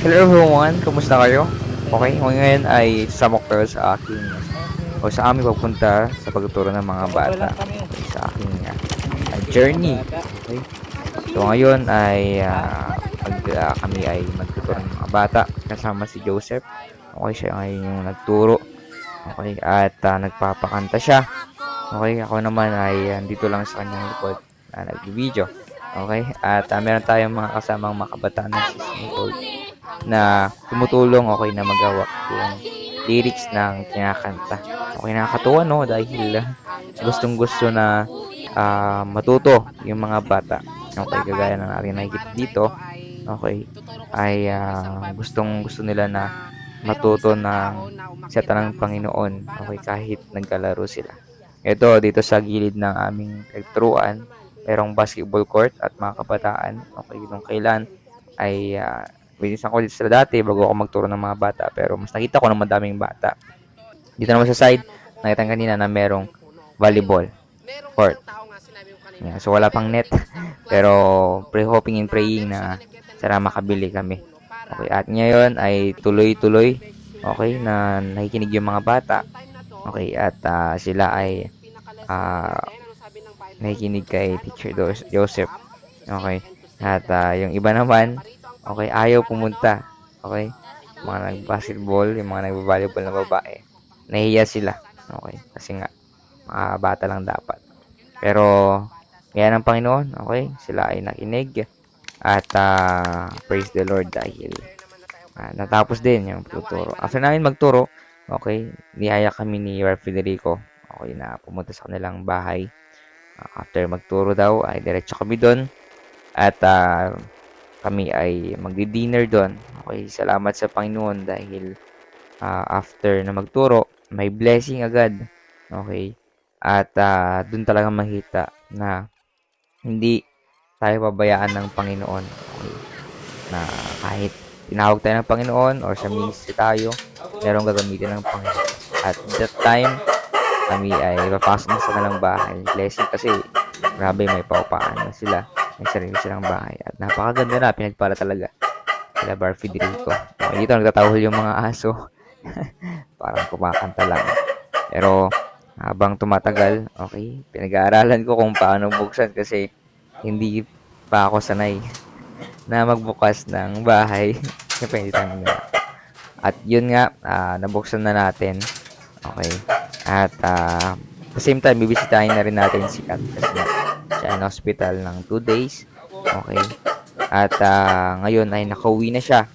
Hello everyone, kumusta kayo? Okay, ngayon ay samok tayo sa aking o sa aming pagpunta sa pagtuturo ng mga bata okay, sa aking uh, journey. Okay. So ngayon ay ah, mag, ah, kami ay magtuturo ng mga bata kasama si Joseph. Okay, siya ngayon yung nagturo. Okay, at ah, nagpapakanta siya. Okay, ako naman ay andito lang sa kanyang likod na nag-video. Okay, at ah, meron tayong mga kasamang mga kabataan ng Sismol na tumutulong okay na magawak yung lyrics ng kinakanta. Okay, nakakatuwa no dahil gustong gusto na ah, matuto yung mga bata. Okay, kagaya ng ating nakikita dito. Okay, ay ah, gustong gusto nila na matuto ng seta ng Panginoon. Okay, kahit nagkalaro sila. Ito, dito sa gilid ng aming nagturuan, merong basketball court at mga kabataan. Okay, nung kailan ay uh, Binisan ko dito sila dati bago ako magturo ng mga bata. Pero mas nakita ko ng madaming bata. Dito naman sa side, nakita kanina na merong volleyball court. Yeah, so wala pang net. Pero pray hoping and praying na sana makabili kami. Okay, at ngayon ay tuloy-tuloy okay na nakikinig yung mga bata. Okay, at ah, sila ay ah, nakikinig kay Teacher Joseph. Okay. At ah, yung iba naman, okay, ayaw pumunta. Okay? Mga nag-basketball, yung mga nag-volleyball na babae. Nahiya sila. Okay? Kasi nga, mga bata lang dapat. Pero, kaya ng Panginoon, okay, sila ay nakinig. At, ah, praise the Lord dahil ah, natapos din yung pagtuturo. After namin magturo, okay, niyaya kami ni Rev Federico, okay, na pumunta sa kanilang bahay. Ah, after magturo daw, ay diretso kami doon. At, ah, kami ay magdi-dinner doon. Okay, salamat sa Panginoon dahil ah, after na magturo, may blessing agad. Okay? At uh, doon talaga makita na hindi tayo pabayaan ng Panginoon. Okay? Na kahit tinawag tayo ng Panginoon or sa ministry tayo, merong gagamitin ng Panginoon. At that time, kami ay papasok na sa kanilang bahay. Blessing kasi, grabe may paupaan na sila may sarili silang bahay. At napakaganda na, pinagpala talaga. Sila Bar Federico. Okay, dito nagtatawhol yung mga aso. Parang kumakanta lang. Pero habang tumatagal, okay, pinag-aaralan ko kung paano buksan kasi hindi pa ako sanay na magbukas ng bahay. Siyempre, hindi tayo. At yun nga, ah, nabuksan na natin. Okay. At at the same time, bibisitahin na rin natin si Kat kasi nga, siya ay hospital ng 2 days. Okay. At ah, ngayon ay nakauwi na siya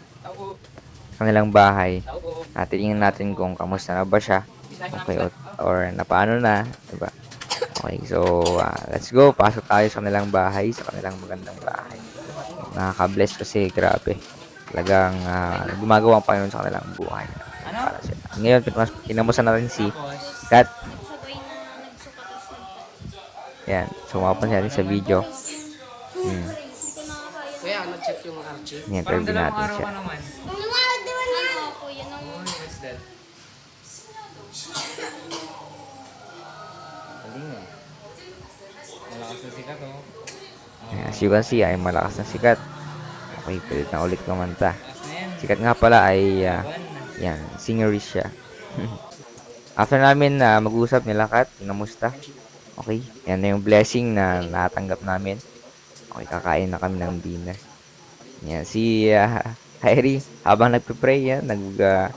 sa kanilang bahay. At tingnan natin kung kamusta na ba siya. Okay, or, or napaano na, diba? Okay, so ah, let's go. Pasok tayo sa kanilang bahay, sa kanilang magandang bahay. Nakaka-bless kasi, grabe. Talagang ah, gumagawa ang Panginoon sa kanilang buhay. Para sila. Ngayon, kinamusta natin si Kat. Yan, sumapan natin sa video. Hmm. Kaya nag-check yung Archie. Interview natin siya. Oh? Galing eh. Malakas na sikat oh. Yan, As you can see, ay malakas na sikat. Okay, pilit na ulit kumanta. Sikat nga pala ay, ah, na. yan, singerish siya. After namin na mag-usap nila Kat, namusta? Okay, yan na yung blessing na natanggap namin. Okay, kakain na kami ng dinner. Yan, si uh, habang nagpe-pray yan, nag, uh,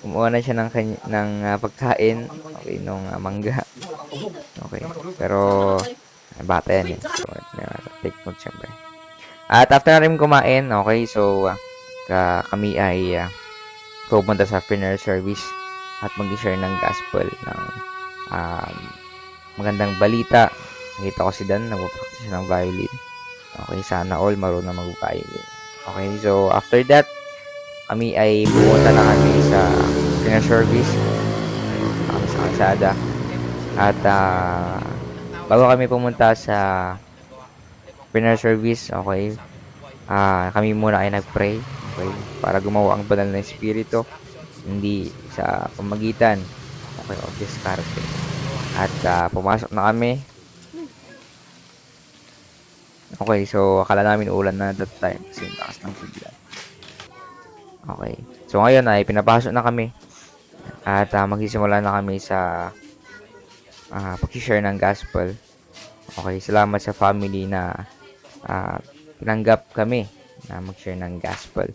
kumuha na siya ng, kany- ng ah, pagkain. Okay, nung ah, mangga. Okay, pero ay, bata yan eh. So, uh, take note syempre. At after na rin kumain, okay, so ah, ka, kami ay ah, pupunta sa funeral service at mag-share ng gospel ng um, magandang balita. Nakita ko si Dan, nagpa-practice ng violin. Okay, sana all marunong mag-violin. Okay, so after that, kami ay pumunta na kami sa funeral service. Kami sa kalsada. At ah, bago kami pumunta sa funeral service, okay, ah kami muna ay nag-pray. Okay, para gumawa ang banal na espiritu hindi sa pamagitan okay, of this character. At ah, pumasok na kami. Okay, so akala namin ulan na that time kasi takas ng bigla. Okay. So ngayon ay pinapasok na kami. At ah, magsisimula na kami sa uh, pag-share ng gospel. Okay, salamat sa family na ah, tinanggap kami na mag-share ng gospel.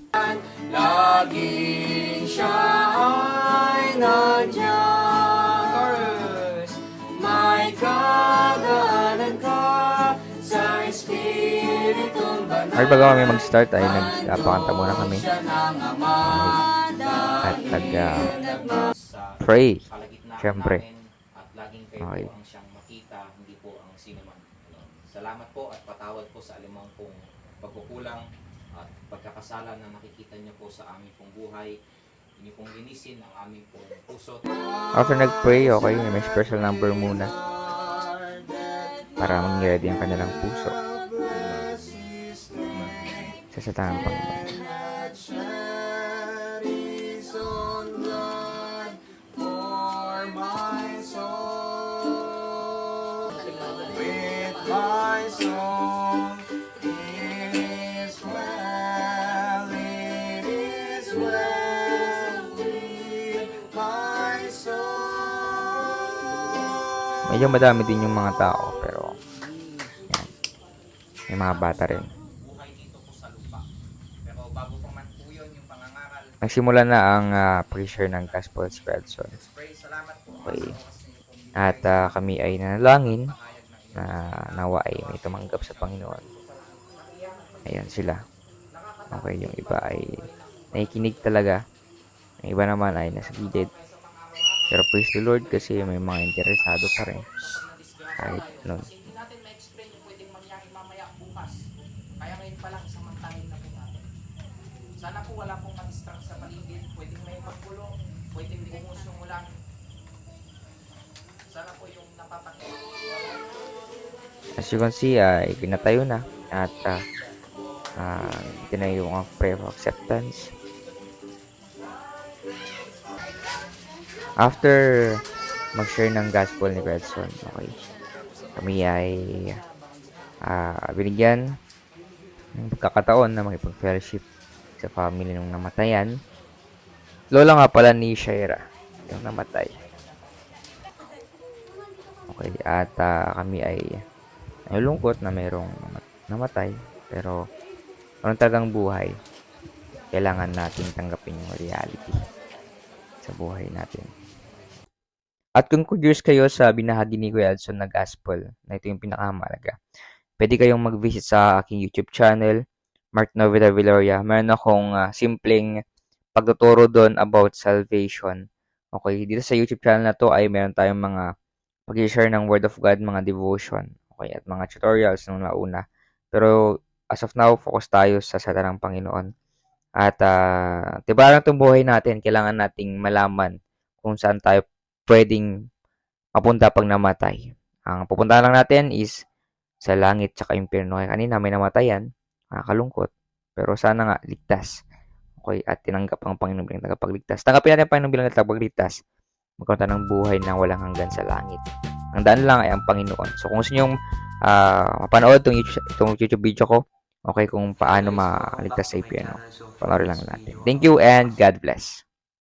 Laging siya ay nandiyan. Kaganan ka sa Espiritong Banal. Ay, bago kami mag-start ay nagpakanta muna kami. At nag ah, pray. Siyempre. at laging kayo Okay. po ang siyang makita, hindi po ang sinuman. Ano, Salamat po at patawad po sa alimang pong pagkukulang at pagkakasala na nakikita niyo po sa aming pong buhay. Hindi pong linisin ang aming pong puso. After nag-pray, okay, may special number muna. Para mag-ready ang kanilang puso. Sa satahan Panginoon. Medyo madami din yung mga tao, pero. May mga bata rin. Nagsimula na ang uh, pre-share ng Gospel Spreadson. Okay. At ah, kami ay nanalangin na nawa ay may tumanggap sa Panginoon. Ayan sila. Okay, yung iba ay nakikinig talaga. Yung iba naman ay nasa gilid. Pero praise the Lord kasi may mga interesado pa rin. Kahit nun. Hindi natin ma-explain yung pwedeng mangyari mamaya bukas. Kaya ngayon pa lang samantahin na po natin. Sana po wala pong ma-distract sa paligid. Pwedeng may magkulong. Pwedeng bumus yung ulan. Sana po yung napapakita. As you can see, ay pinatayo na. At uh, uh, tinayo ang prayer of acceptance. After mag-share ng gospel ni Redson, okay, kami ay ah, binigyan ng pagkakataon na makipag-fellowship sa family ng namatayan. Lola nga pala ni Shaira, yung namatay. Okay, at ah, kami ay nalulungkot na mayroong nama- namatay. Pero, ano talagang buhay, kailangan natin tanggapin yung reality sa buhay natin. At kung curious kayo sa binahagi ni Kuya Edson na gospel, na ito yung pinakamahalaga, pwede kayong mag-visit sa aking YouTube channel, Mark Novita Villoria. Meron akong ah, simpleng pagtuturo doon about salvation. Okay, dito sa YouTube channel na to ay meron tayong mga pag-share ng Word of God, mga devotion, okay, at mga tutorials nung nauna. Pero as of now, focus tayo sa salita ng Panginoon. At uh, tibaran itong buhay natin, kailangan nating malaman kung saan tayo pwedeng mapunta pag namatay. Ang pupuntahan lang natin is sa langit tsaka impyerno. Kaya kanina may namatayan, nakakalungkot. Pero sana nga, ligtas. Okay, at tinanggap ang Panginoon bilang tagapagligtas. Tanggapin natin ang Panginoon bilang tagapagligtas magkaroon ng buhay na walang hanggan sa langit. Ang daan lang ay ang Panginoon. So, kung gusto nyo uh, mapanood itong YouTube, itong YouTube video ko, okay, kung paano maligtas sa impyerno, panoorin lang natin. Thank you and God bless.